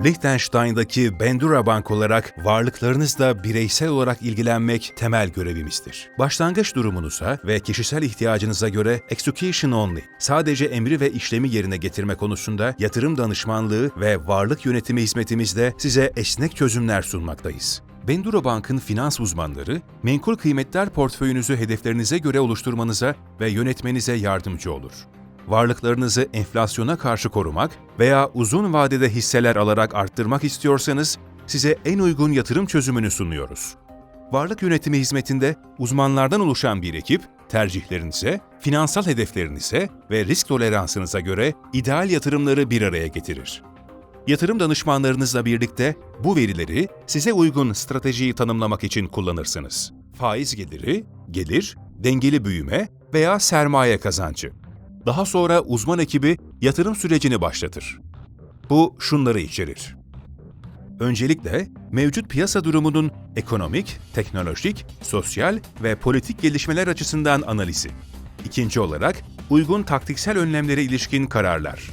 Liechtenstein'daki Bendura Bank olarak varlıklarınızla bireysel olarak ilgilenmek temel görevimizdir. Başlangıç durumunuza ve kişisel ihtiyacınıza göre execution only, sadece emri ve işlemi yerine getirme konusunda yatırım danışmanlığı ve varlık yönetimi hizmetimizle size esnek çözümler sunmaktayız. Bendura Bank'ın finans uzmanları, menkul kıymetler portföyünüzü hedeflerinize göre oluşturmanıza ve yönetmenize yardımcı olur. Varlıklarınızı enflasyona karşı korumak veya uzun vadede hisseler alarak arttırmak istiyorsanız size en uygun yatırım çözümünü sunuyoruz. Varlık yönetimi hizmetinde uzmanlardan oluşan bir ekip, tercihlerinize, finansal hedeflerinize ve risk toleransınıza göre ideal yatırımları bir araya getirir. Yatırım danışmanlarınızla birlikte bu verileri size uygun stratejiyi tanımlamak için kullanırsınız. Faiz geliri, gelir, dengeli büyüme veya sermaye kazancı. Daha sonra uzman ekibi yatırım sürecini başlatır. Bu şunları içerir. Öncelikle mevcut piyasa durumunun ekonomik, teknolojik, sosyal ve politik gelişmeler açısından analizi. İkinci olarak uygun taktiksel önlemlere ilişkin kararlar.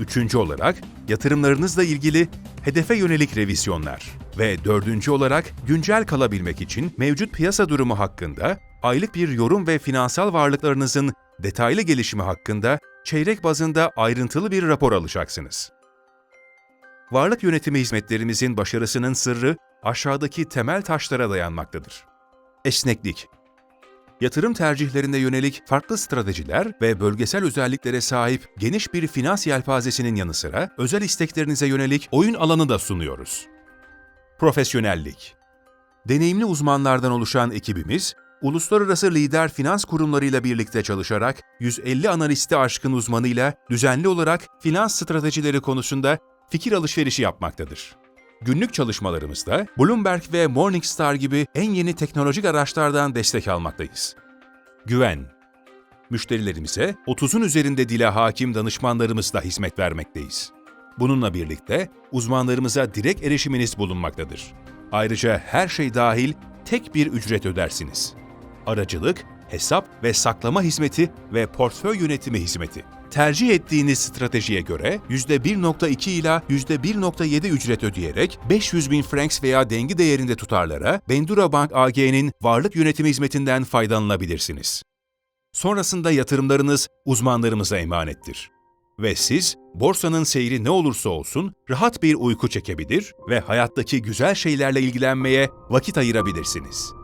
Üçüncü olarak yatırımlarınızla ilgili hedefe yönelik revizyonlar. Ve dördüncü olarak güncel kalabilmek için mevcut piyasa durumu hakkında aylık bir yorum ve finansal varlıklarınızın detaylı gelişimi hakkında çeyrek bazında ayrıntılı bir rapor alacaksınız. Varlık yönetimi hizmetlerimizin başarısının sırrı aşağıdaki temel taşlara dayanmaktadır. Esneklik, yatırım tercihlerine yönelik farklı stratejiler ve bölgesel özelliklere sahip geniş bir finans yelpazesinin yanı sıra özel isteklerinize yönelik oyun alanı da sunuyoruz. Profesyonellik Deneyimli uzmanlardan oluşan ekibimiz, uluslararası lider finans kurumlarıyla birlikte çalışarak 150 analisti aşkın uzmanıyla düzenli olarak finans stratejileri konusunda fikir alışverişi yapmaktadır. Günlük çalışmalarımızda Bloomberg ve Morningstar gibi en yeni teknolojik araçlardan destek almaktayız. Güven Müşterilerimize 30'un üzerinde dile hakim danışmanlarımızla hizmet vermekteyiz. Bununla birlikte uzmanlarımıza direkt erişiminiz bulunmaktadır. Ayrıca her şey dahil tek bir ücret ödersiniz. Aracılık, hesap ve saklama hizmeti ve portföy yönetimi hizmeti. Tercih ettiğiniz stratejiye göre %1.2 ila %1.7 ücret ödeyerek 500 bin francs veya dengi değerinde tutarlara Bendura Bank AG'nin varlık yönetimi hizmetinden faydalanabilirsiniz. Sonrasında yatırımlarınız uzmanlarımıza emanettir. Ve siz borsanın seyri ne olursa olsun rahat bir uyku çekebilir ve hayattaki güzel şeylerle ilgilenmeye vakit ayırabilirsiniz.